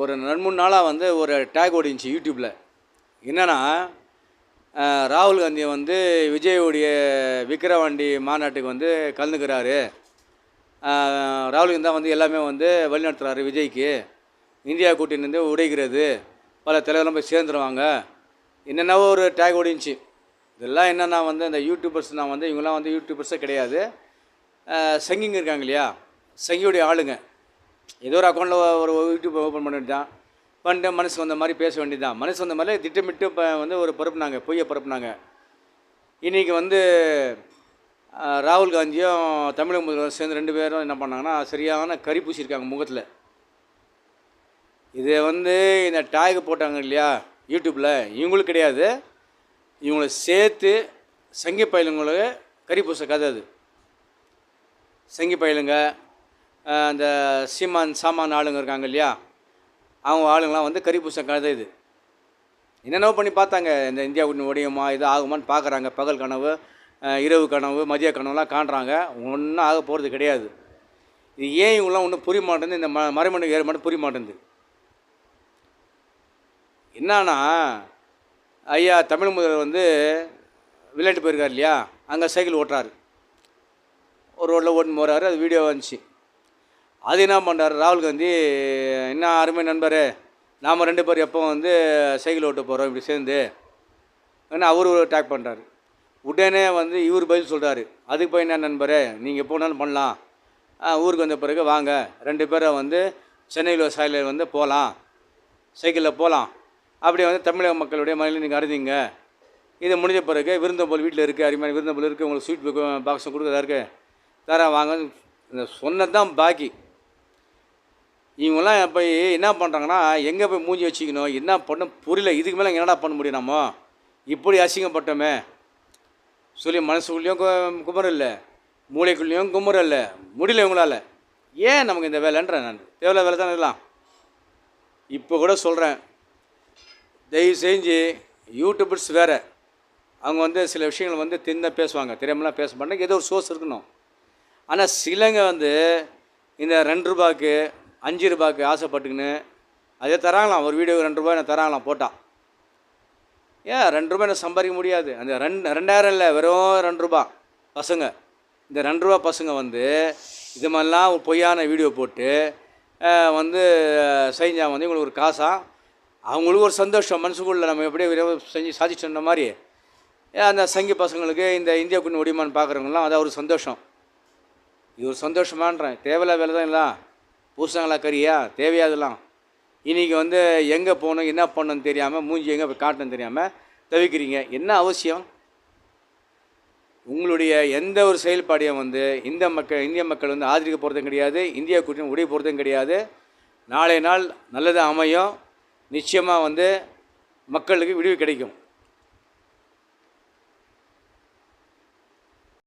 ஒரு ரெண்டு மூணு நாளாக வந்து ஒரு டேக் ஓடிச்சு யூடியூப்பில் என்னென்னா ராகுல் காந்தி வந்து விஜயோடைய விக்கிரவாண்டி மாநாட்டுக்கு வந்து கலந்துக்கிறாரு. ராகுல் காந்தி தான் வந்து எல்லாமே வந்து வழிநடத்துறாரு விஜய்க்கு. இந்தியா கூட்டணி வந்து உடைகிறது பல தலைவரெல்லாம் போய் சேர்ந்துருவாங்க. என்னென்னவோ ஒரு டேக் ஓடிச்சு இதெல்லாம் என்னென்னா வந்து இந்த யூடியூபர்ஸ் நான் வந்து இவங்கெல்லாம் வந்து யூடியூபர்ஸே கிடையாது. சங்கிங்க இருக்காங்க இல்லையா? சங்கியுடைய ஆளுங்க. ஏதோ ஒரு அக்கௌண்ட்டில் ஒரு யூடியூப் ஓப்பன் பண்ணிட்டு தான் பண்ணிட்டு மனசு வந்த மாதிரி பேச வேண்டியது தான் மனசு வந்த மாதிரி திட்டமிட்டு இப்போ வந்து ஒரு பரப்புனாங்க பொய்யை பரப்புனாங்க. இன்றைக்கி வந்து ராகுல் காந்தியும் தமிழக முதல்வர் சேர்ந்து ரெண்டு பேரும் என்ன பண்ணாங்கன்னா சரியான கறி பூசியிருக்காங்க முகத்தில். இதை வந்து இந்த டேக் போட்டாங்க இல்லையா யூடியூப்பில் இவங்களுக்கு கிடையாது. இவங்களை சேர்த்து சங்கி பயிலுங்களுக்கு கறி பூச கதை அது. சங்கி பயிலுங்க அந்த சீமான் சாமான் ஆளுங்க இருக்காங்க இல்லையா? அவங்க ஆளுங்களாம் வந்து கறி பூச கதை இது. என்னென்னவோ பண்ணி பார்த்தாங்க. இந்த இந்தியா கூட்டணி உடையுமா இது ஆகுமான்னு பார்க்குறாங்க. பகல் கனவு இரவு கனவு மதிய கனவுலாம் காண்றாங்க. ஒன்றும் ஆக போகிறது கிடையாது. இது ஏன் இவங்களாம் ஒன்றும் புரிய மாட்டேங்குது? இந்த ம மறைமண்டு ஏற மட்டும் புரிய மாட்டேங்குது. என்னன்னா ஐயா தமிழ் முதல்வர் வந்து விளையாட்டு போயிருக்கார் இல்லையா? அங்கே சைக்கிள் ஓட்டுறாரு. ஒரு ரோட்டில் ஓட்டுன்னு போகிறாரு அது வீடியோ வந்துச்சு. அது என்ன பண்ணுறாரு ராகுல் காந்தி என்ன அருமை நண்பர் நாம் ரெண்டு பேர் எப்போ வந்து சைக்கிள் ஓட்ட போகிறோம் இப்படி சேர்ந்து. ஏன்னா அவர் அட்டாக் பண்ணுறாரு உடனே வந்து இவர் பதில் சொல்கிறாரு அதுக்கு போய் என்ன நண்பரே நீங்கள் போனாலும் பண்ணலாம். ஊருக்கு வந்த பிறகு வாங்க. ரெண்டு பேரும் வந்து சென்னையில் சாலையில் வந்து போகலாம் சைக்கிளில் போகலாம் அப்படி வந்து தமிழக மக்களுடைய மனதில் நீங்கள் அறிந்தீங்க. இது முடிஞ்ச பிறகு விருந்தம்போல் வீட்டில் இருக்குது அருமையான விருந்தம்போல் இருக்குது உங்களுக்கு ஸ்வீட் பாக்ஸும் கொடுக்குறதா இருக்குது தரேன் வாங்க. இந்த சொன்னது தான் பாக்கி. இவங்கெல்லாம் போய் என்ன பண்ணுறாங்கன்னா எங்கே போய் மூஞ்சி வச்சுக்கணும்? என்ன பண்ண? புரியல. இதுக்கு மேலே என்னடா பண்ண முடியும் நம்ம? இப்படி அசிங்கப்பட்டோமே. சொல்லி மனசுக்குள்ளேயும் கு- குமரம் இல்லை. மூளைக்குள்ளேயும் குமரம் இல்லை. முடியல இவங்களால. ஏன் நமக்கு இந்த வேலைன்றேன் நான்? தேவையில்ல வேலை தானே இதெல்லாம்? இப்போ கூட சொல்கிறேன் தயவு செஞ்சு யூடியூபர்ஸ் வேறு. அவங்க வந்து சில விஷயங்கள் வந்து தின்ன பேசுவாங்க. தெரியாமலாம் பேச மாட்டாங்க. ஏதோ ஒரு சோர்ஸ் இருக்கணும். ஆனால் சிலங்க வந்து இந்த ரெண்டு ரூபாய்க்கு அஞ்சு ரூபாய்க்கு ஆசைப்பட்டுக்கின்னு அதே தராங்களாம். ஒரு வீடியோக்கு ரெண்டு ரூபாய் நான் தராங்களாம் போட்டால் ஏன் ரெண்டு ரூபாய் நான் சம்பாதிக்க முடியாது? அந்த ரெண்டு ரெண்டாயிரம் இல்லை வெறும் ரெண்டு ரூபா பசங்க. இந்த ரெண்டு ரூபா பசங்க வந்து இது மாதிரிலாம் ஒரு பொய்யான வீடியோ போட்டு வந்து செஞ்சா வந்து இவங்களுக்கு ஒரு காசா? அவங்களுக்கு ஒரு சந்தோஷம். மனசுக்குள்ள நம்ம எப்படியே செஞ்சு சாதிச்சோன்ற மாதிரி. ஏன் அந்த சங்கி பசங்களுக்கு இந்த இந்தியா குண்ணு ஒடிமான்னு பார்க்குறவங்களாம் அது ஒரு சந்தோஷம். இது ஒரு சந்தோஷமான்றேன். தேவையில்ல வேலை தான் இல்லை புருஷங்களா கறியா தேவையாதெல்லாம். இன்றைக்கி வந்து எங்கே போகணும் என்ன பண்ணணும்னு தெரியாமல் மூஞ்சி எங்கே போய் காட்டணும்னு தெரியாமல் தவிக்கிறீங்க. என்ன அவசியம்? உங்களுடைய எந்த ஒரு செயல்பாடையும் வந்து இந்த மக்கள் இந்திய மக்கள் வந்து ஆதரிக்க போகிறதும் கிடையாது இந்தியா கூட்டணி உடைய போகிறதும் கிடையாது. நாளை நாள் நல்லதாக அமையும். நிச்சயமாக வந்து மக்களுக்கு விடிவு கிடைக்கும்.